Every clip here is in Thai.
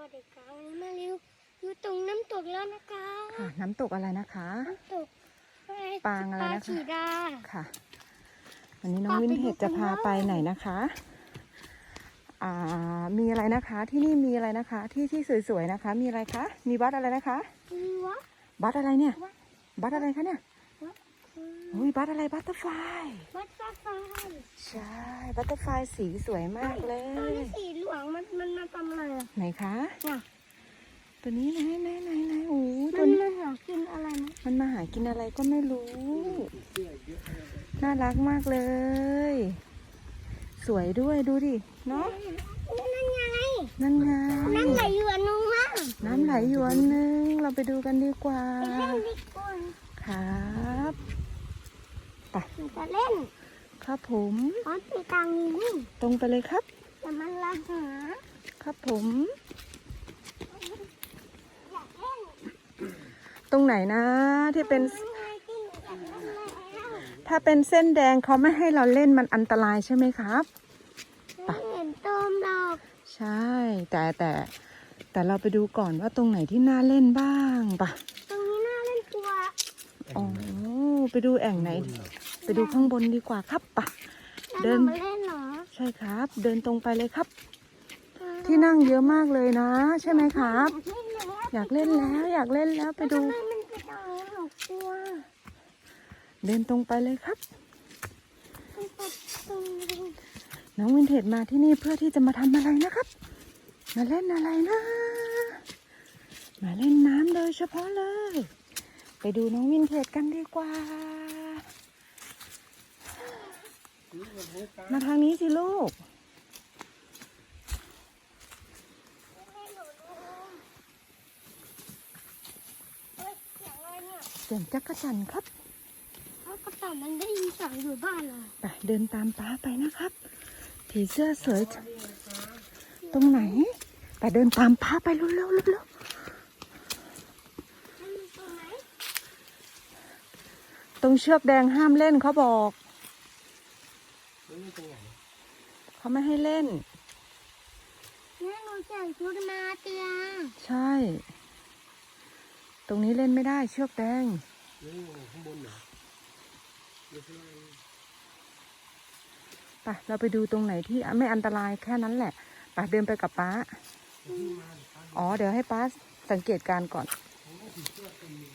อเด็กกาวนี้มาเร็วอยู่ตรงน้ำตกแล้วนะคะค่ะ น้ำตกอะไรนะคะ น้ำตกปางอะไรนะคะปลาฉีดาค่ะ วันนี้น้องพาไปวินเทจดูจะกันพาเลยไปไหนนะคะอ่ามีอะไรนะคะ ที่นี่มีอะไรนะคะ ที่ที่สวยๆนะคะ มีอะไรคะ มีบัสอะไรนะคะคือวะบัสอะไรเนี่ยวัดบัสอะไรคะเนี่ยวัดคื ออุ้ยบัสอะไรบัตเตอร์ไฟวัดฟ้าฟ้าใช่บัตเตอร์ไฟสีสวยมากเลตัวยนี้สีเหลืองมันมันมาทำอะไรอะไหนคะเนี่ยตัวนี้ไหนไหนไหนไหนโอ้ยมัตัวนนี้มันหากินอะไรนะมันมาหากินอะไรก็ไม่รู้ น่ารักมากเลย สวยด้วยดูดิเนาะนั่นไงนั่นไงน้ำไหลอยู่อันนึงมากน้ำไหลอยู่อันนึงเราไปดูกันดีกว่าไปเล่นดีกว่า ครับหนูจะเล่นครับผมเพราะตีตังนี้ตรงไปเลยครับแต่มันละหาครับผม อยากเล่นตรงไหนนะที่เป็นนั่นไงที่หนูอยากเล่นแล้วถ้าเป็นเส้นแดงเขาไม่ให้เราเล่นมันอันตรายใช่ไหมครับ ไม่เห็นต้มดอกใช่ แต่แต่แต่เราไปดูก่อนว่าตรงไหนที่น่าเล่นบ้างปะตรงนี้น่าเล่นตัวอ๋อไปดูแอ่งไหน ไปดูข้างบนดีกว่าครับปะเดิเดินนมาเล่นเหรอใช่ครับ เดินตรงไปเลยครับ ที่นั่งเยอะมากเลยนะ ใช่ไหมครับ อยากเล่นแล้ว อยากเล่นแล้วไปดูทำไมมันเป็นอย่างนี้หนูกลัวเดินตรงไปเลยครับมันเป็นตรงนี้น้องวินเทจมาที่นี่เพื่อที่จะมาทำอะไรนะครับ มาเล่นอะไรนะ มาเล่นน้ำโดยเฉพาะเลย ไปดูน้องวินเทจกันดีกว่า มาทางนี้สิลูกให้หนูดูเฮ้ยเสียงอะไรเนี่ยเสียงจักรจันทร์ครับเพราะกระต่ายมันได้ยินเสียงอยู่บ้านเหรอไปเดินตามป้าไปนะครับผีเสื้อสวยจังตรงไหน ไปเดินตามป้าไปเร็วๆเร็วๆเร็วมันมีตรงไหนๆตรงเชือกแดงห้ามเล่นเขาบอก เขาไม่ให้เล่นเนี่ยหนูใส่ชุดมาเตียใช่ ตรงนี้เล่นไม่ได้เชือกแดงไปเราไปดูตรงไหนที่ไม่อันตรายแค่นั้นแหละไปเดินไปกับป้า อ๋อ เดี๋ยวให้ป้าสังเกตการณ์ก่อน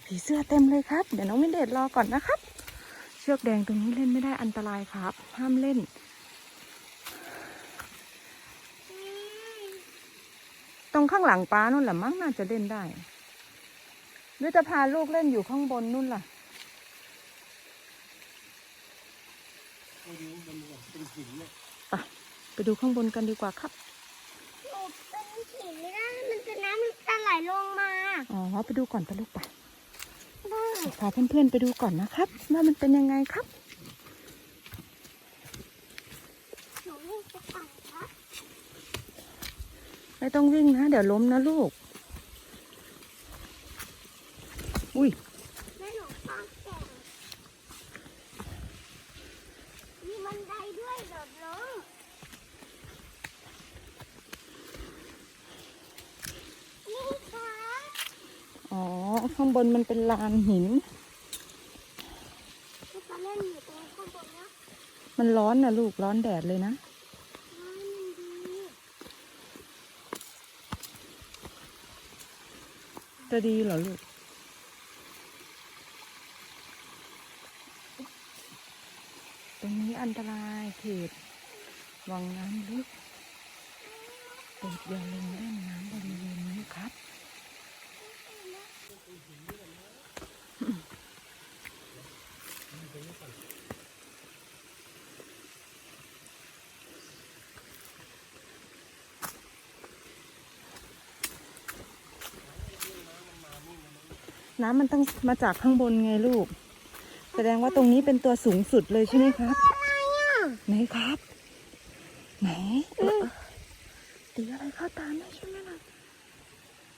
ผีเสื้อเต็มเลยครับ เดี๋ยวน้องวินเดชรอก่อนนะครับ เชือกแดงตรงนี้เล่นไม่ได้อันตรายครับ ห้ามเล่น ตรงข้างหลังป้านู่นแหละมั้งน่าจะเล่นได้ หรือจะพาลูกเล่นอยู่ข้างบนนู่นล่ะไปไปดูข้างบนกันดีกว่าครับหนูเป็นผีไม่ได้มันจะน้ำมันจะไหลลงมาอ๋อไปดูก่อนไปลูกไปได้พาเพื่อนๆไปดูก่อนนะครับว่ามันเป็นยังไงครับ หนูวิ่งไปต่างครับ ไม่ต้องวิ่งนะ เดี๋ยวล้มนะลูก อุ้ยแม่หนูฟังแก่งมีบันไดด้วยเดี๋ยวลงนี่ค่ะอ๋อ ข้างบนมันเป็นลานหินที่เขาเล่นอยู่ตรงข้างบนนะมันร้อนนะลูก ร้อนแดดเลยนะ ไม่มันดี จะดีเหรอลูก ตรงนี้อันตรายเขตวังน้ำลึกโปรดอย่าลงเล่นน้ำบริเวณนี้ครับ น้ำมันต้องมาจากข้างบนไงลูก แสดงว่าตรงนี้เป็นตัวสูงสุดเลยใช่ไหมครับอะไรอะไหนครับ ไหนตีอะไรเข้าตาแม่ใช่ไหมล่ะ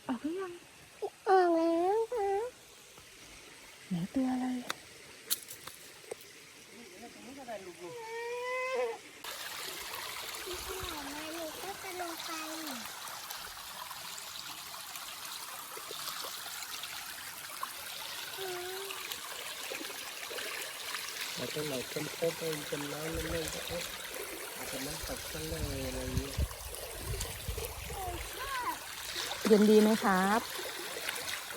ออกหรือยังออกแล้วค่ะไหนตัวอะไรลูก็จะลงไป ตรงไหนเป็นโคตรเป็นน้ำเล่นๆก็เอ๊ะอาจจะน้ำตกทะเลอะไรอย่างเงี้เย็นดีไหมครับ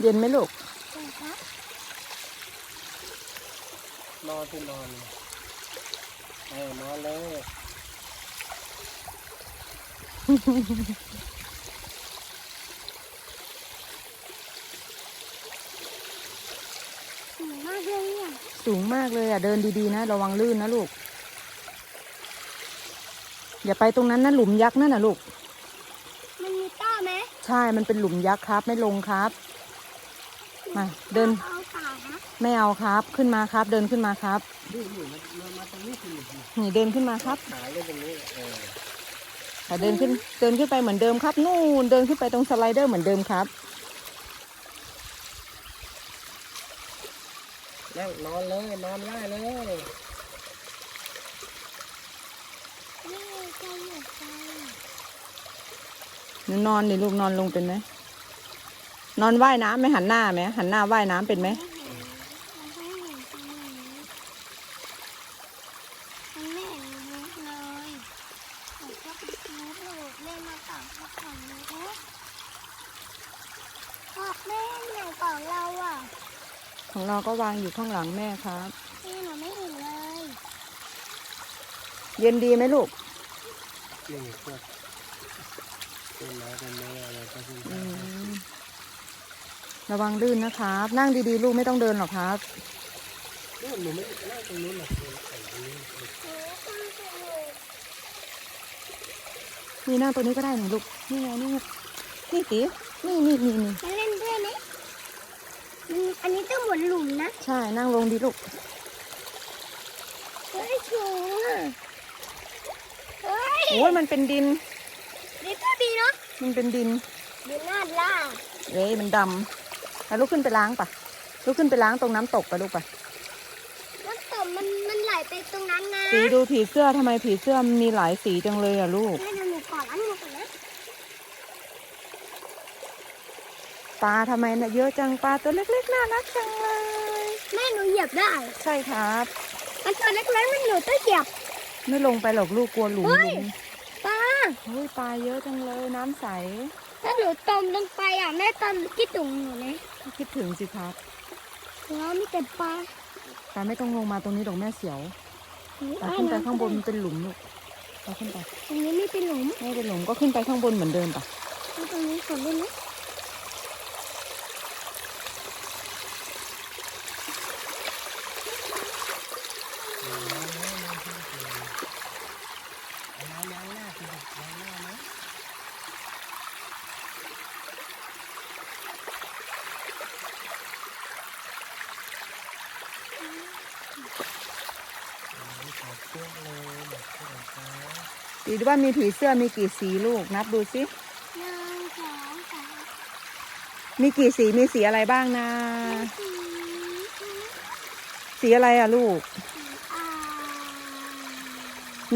เย็นไหมลูกนอนที่นอนเออนอนเลย สูงมากเลยอะสูงมากเลยอะ เดินดีๆนะระวังลื่นนะลูก อย่าไปตรงนั้นนะหลุมยักษ์นั่นนะลูก มันมีต้อไหมใช่ มันเป็นหลุมยักษ์ครับ ไม่ลงครับ มาเดิน เอาเปล่านะไม่เอาครับ ขึ้นมาครับ เดินขึ้นมาครับ นี่นี่มามามาตรงนี้สินี่เดินขึ้นมาครับขาเลยตรงนี้เออแต่เดินขึ้นเดินขึ้นไปเหมือนเดิมครับ นู่นเดินขึ้นไปตรงสไลเดอร์เหมือนเดิมครับ นั่งนอนเลย นอนได้เลยนี่ใจหยุดใจหนูนอนดิลูกนอนลงเป็นไหม นอนว่ายน้ำไหมหันหน้าไหมหันหน้าว่ายน้ำเป็นไหม ไม่เห็นมันไม่เห็นตรงนี้มันไม่เห็นมุกเลยผมก็ไปซื้อถูกเล่นมาต่างกับของมุกบอกแม่ไหนของเราอะ ของเราก็ วางอยู่ข้างหลังแม่ครับ นี่หนูไม่เห็นเลย เย็นดีไหมลูกนี่พวกต้นไม้ต้นไม้อะไรก็ขึ้นอืมระวังลื่นนะครับ นั่งดีๆ ลูกไม่ต้องเดินหรอกครับนู่นหนูไม่นั่งตรงนู้นหรอกหนูใส่ตรงนี้หนูต้องสนุกนี่นั่งตัวนี้ก็ได้หนูลูก นี่ไงนี่ไงนี่ตีนี่นี่นี่นี่มันเล่นด้วยไหมมัน อันนี้ต้องหมุนหลุมนะใช่นั่งลงดีลูกเฮ้ยชูอะเฮ้ยโอ้ยมันเป็นดินนี่ก็ดีเนาะมันเป็นดินดีน่าล่าเอ้ยมันดำแล้วลุกขึ้นไปล้างปะลุกขึ้นไปล้างตรงน้ำตกไปลูกปะน้ำตกมันมันไหลไปตรงนั้นนะสีดูผีเสื้อทำไมผีเสื้อมันมีหลายสีจังเลยอะลูก ให้หนูก่อนล้างมือก่อนนะ ปลาทำไมน่ะเยอะจังปลาตัวเล็กๆน่ารักจังเลย แม่หนูเหยียบได้ใช่ครับมันตัวเล็กๆมันหนูต้องเหยียบ ไม่ลงไปหรอกลูกกลัวหลุมเฮ้หยลุมปลาเฮ้ยปลาเยอะจังเลยน้ำใสถ้าหนูตมลงไปอะแม่ตมคิดถุงหนูนะคิดถึงสิครับแล้วมีแต่ปลาปลาไม่ต้องลงมาตรงนี้ดอกแม่เสียวหนูปลาว่ายขึ้นไปน้ำข้างบนมันเป็นหลุมลูกปลาขึ้นไปตรงนี้ไม่เป็นหลุมไม่เป็นหลุมก็ขึ้นไปข้างบนเหมือนเดิมปะเอาตรงนี้ก่อนได้ไหม น้ำล้างหน้าสิล้างหน้าไหม ขอเชือกเลยขอเชือกนะ ดีว่ามีผีเสื้อมีกี่สีลูกนับดูสิหนึ่งสองสามมีกี่สีมีสีอะไรบ้างนะ สี่สีอะไรอะลูก อ่า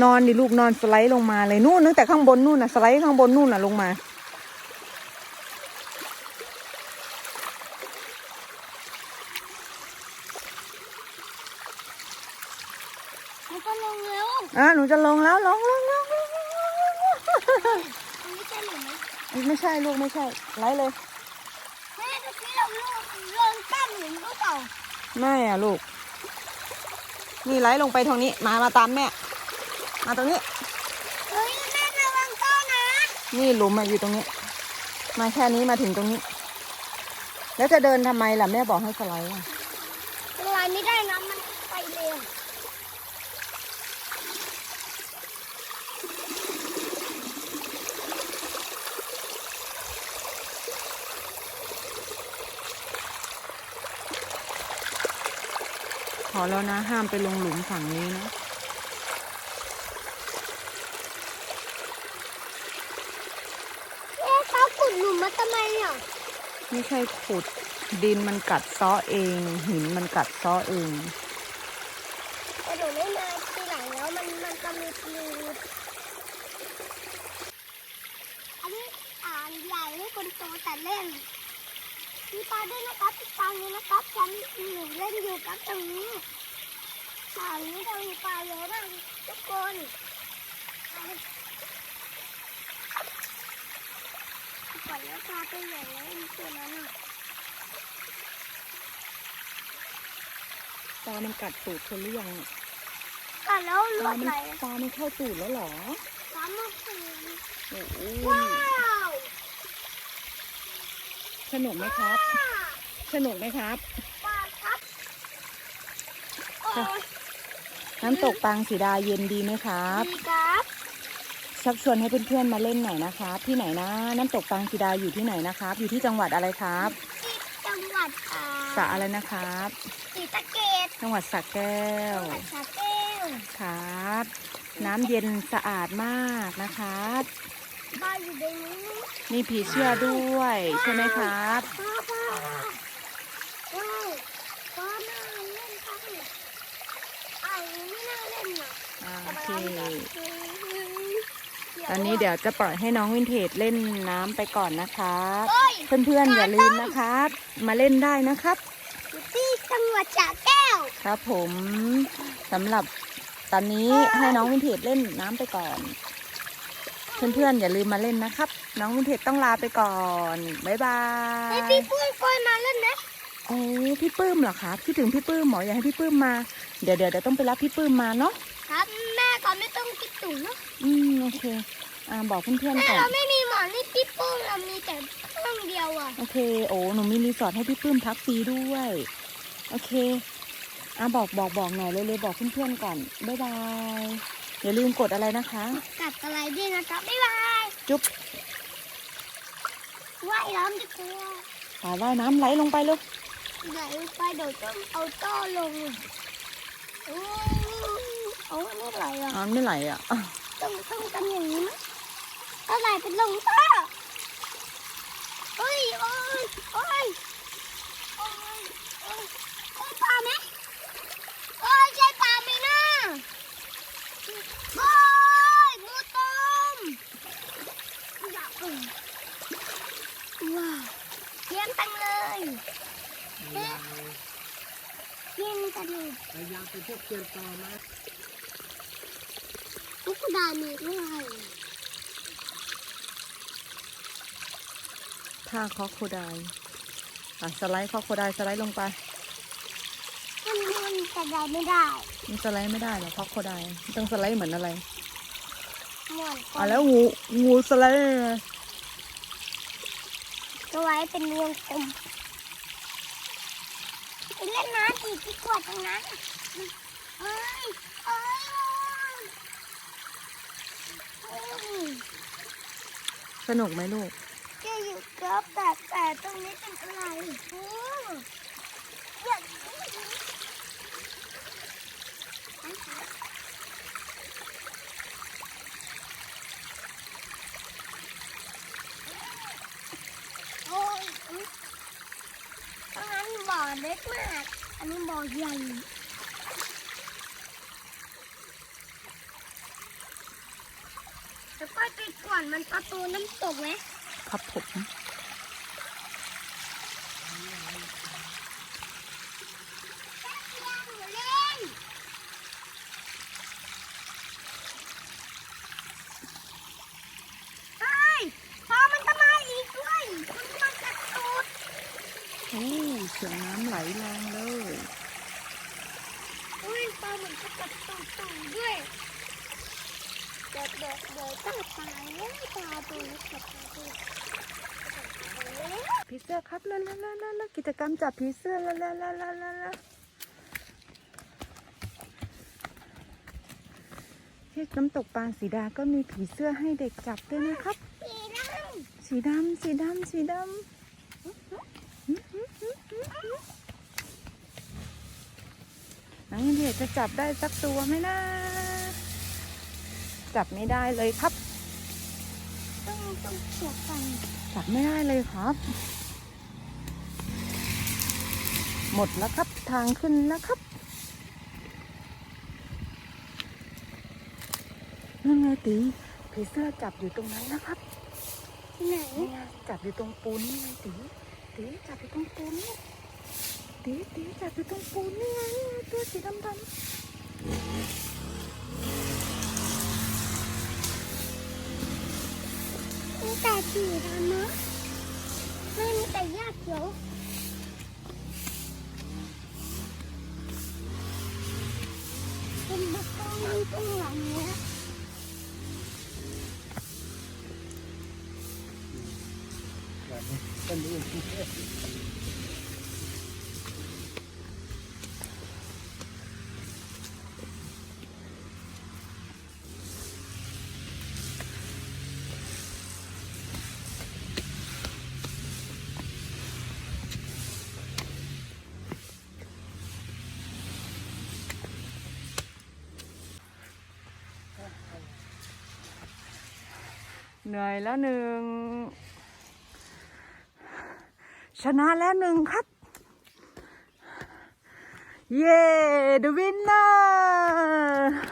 นอนดิลูกนอนสไลด์ลงมาเลยนู่นตั้งแต่ข้างบนนู่นน่ะสไลด์ข้างบนนู่นน่ะลงมา แล้วก็ลงเร็ว อะหนูจะลงแล้วลง ไหมไม่ใช่ลูกไม่ใช่ไลด์เลยแม่ตะกี้เราลงลงตั้งหลุมหรือเปล่าไม่อะลูก นี่ไลด์ลงไปทางนี้ มามาตามแม่ มาตรงนี้ เฮ้ยแม่ระวังต้นนะนี่หลุมอะอยู่ตรงนี้ มาแค่นี้มาถึงตรงนี้ แล้วจะเดินทำไมล่ะแม่บอกให้สไลด์อะ เป็นไรไม่ได้นะมันไปเร็ว ขอแล้วนะ ห้ามไปลงหลุมฝั่งนี้นะแม่เขาขุดหลุมมาทำไมอะไม่ใช่ขุดดินมันกัดเซ้อเอง หินมันกัดเซ้อเองแต่หนูไม่มาทีหลังแล้วมันมันจะมีปลิวอันนี้อ่านใหญ่ให้คนโตแต่เล่น มีปลาด้วยนะครับติดตามเลยนะครับฉันหนูเล่นอยู่กับตรงนี้ป่านี้เรามีปลาเยอะมากทุกคนก่อนแล้วปลาตัวใหญ่แล้วมีตัวนั้นอะปลามันกัดตูดคนหรือยังอะกัดแล้วปเลืลาอดมันไหลปลามันเข้าตูดแล้วเหรอสามมือสี่โอ้โห ว้าว สนุกไหมครับ สนุกไหมครับปลาครับโอ้ยน้ำตกปางสีดาเย็นดีไหมครับ ดีครับชักชวนให้เพื่อนๆมาเล่นหน่อยนะครับ ที่ไหนนะ น้ำตกปางสีดาอยู่ที่ไหนนะครับ อยู่ที่จังหวัดอะไรครับที่จังหวัดอ่าสระอะไรนะครับศรีสะเกษจังหวัดสระแก้วจังหวัดสระแก้วครับ น้ำเย็นสะอาดมากนะครับ บ้านอยู่ในนี้มีผีเสื้อด้วยใช่ไหมครับป้าป้าว้าวป้าน่าเล่นครับอ่างนี้ไม่น่าเล่นอะอ่าแต่โอมันเคเอาแบบตอนนี้เดี๋ยวจะปล่อยให้น้องวินเทจเล่นน้ำไปก่อนนะครับเฮ้ยเพื่อนๆอย่าลืมนะครับ มาเล่นได้นะครับอยู่ที่จังหวัดสระแก้ว ครับผมสำหรับตอนนี้ให้น้องวินเทจเล่นน้ำไปก่อน เพื่อนๆอย่าลืมมาเล่นนะครับ น้องวินเทจต้องลาไปก่อน บ๊ายบาไอ้ยพี่ปุ้ยกอยมาเล่นไหมโอ้พี่ปื้มเหรอครับคิดถึงพี่ปื้มเหมออยากให้พี่ปื้มมา เดี๋ยวเดี๋ยวเดี๋ยวต้องไปรับพี่ปื้มมาเนาะครับแม่ก็ไม่ต้องคิดตุ๋นเนอะอืมโอเคอ่าบอกเพื่อนแม่ๆก่อนเราไม่มีหมอนนี่พี่ปุ้ยเรามีแต่เครื่องเดียวอะโอเค โอ้หนูมีรีสอร์ทให้พี่ปื้มพักฟรีด้วยโอเคอ่าบอกบอกบอกหน่อยเร็วๆบอกเพื่อนๆก่อนบ๊ายบาย อย่าลืมกดอะไรนะคะ กัดอะไรด้วยนะครับบ๊ายบายจุ๊บว่ายน้ำดีกว่าอ่าว่ายน้ำไหลลงไปเลยไหลงไปเดี๋ยวต้องเอาโต้ลงโอ้เอาไม่ไหลอะไม่ไหลอะต้องต้องทำอย่างนี้มั้ยถ้าไหลเป็นลงโต้เฮ้ยโอ้ยโอ้ยโอ้ยโอ้ยโอ้ยปลาไหมโอ้ยใช่ปลาไหมนะ โอ้ยงูต้มอยากเออว้าวเยี่ยมจังเลยระยางเยี่ยมจังเลยระยางเป็นพวกเกียนปลาไหมทุกดามีเท่าไหร่ท่าคอโคไดอะสไลด์คอโคไดสไลด์ลงไป มันมันจะได้ไม่ได้ มันสไลด์ไม่ได้หรอคอโคไดต้องสไลด์เหมือนอะไรหมอนอะแล้วงูงูสไลด์ยังไงตัวไว้เป็นวงกลมไปเล่นน้ำอีกดีกว่าตรงนั้นเอ้ยเอ้ยเอ้ยสนุกไหมลูกจะอยู่กับแต่แต่ตรงนี้เป็นอะไรโอ้อยาก โอ้ยตรงนั้นบ่อเล็กมาก อันนี้บ่อใหญ่แล้วก็ไปก่อนมันประตูน้ำตกไหมครับผม เฮ้ยพอมันจะมาอีกด้วยมันมากัดตูด โอ้เสียงน้ำไหลแรงเลย อุ้ยปลาเหมือนจะกัดตูดตูดด้วยเดี๋ยวเดี๋ยวเดี๋ยวต้องตาแล้วปลาตัวนี้กัดตูดผีเสื้อครับแล้วแล้วแล้วแล้วกิจกรรมจับผีเสื้อแล้วแล้วแล้วแล้วแล้วที่น้ำตกปางสีดาก็มีผีเสื้อให้เด็กจับด้วยนะครับ สีดสีดำ สีดำ สีดำน้องเดียจะจับได้สักตัวไหมนะ จับไม่ได้เลยครับำต้องต้องเฉียดกัน จับไม่ได้เลยครับ หมดแล้วครับทางขึ้นแล้วครับนั่นไงตีผีเสื้อจับอยู่ตรงนั้นนะครับที่ไหนนี่ไงจับอยู่ตรงปูนนี่ไงตีตีจับอยู่ตรงปูนนี่ตีตีจับอยู่ตรงปูนนี่ไงนี่ไงตัวสีดำด แต่สีดำนะไม่มีแต่หญ้าเขียวเป็นบักกองมีข้างหลังเนี้ยแบบนี้ต้นนี้ เหนื่อยแล้วหนึ่ง ชนะแล้วหนึ่งครับ เย้ the winner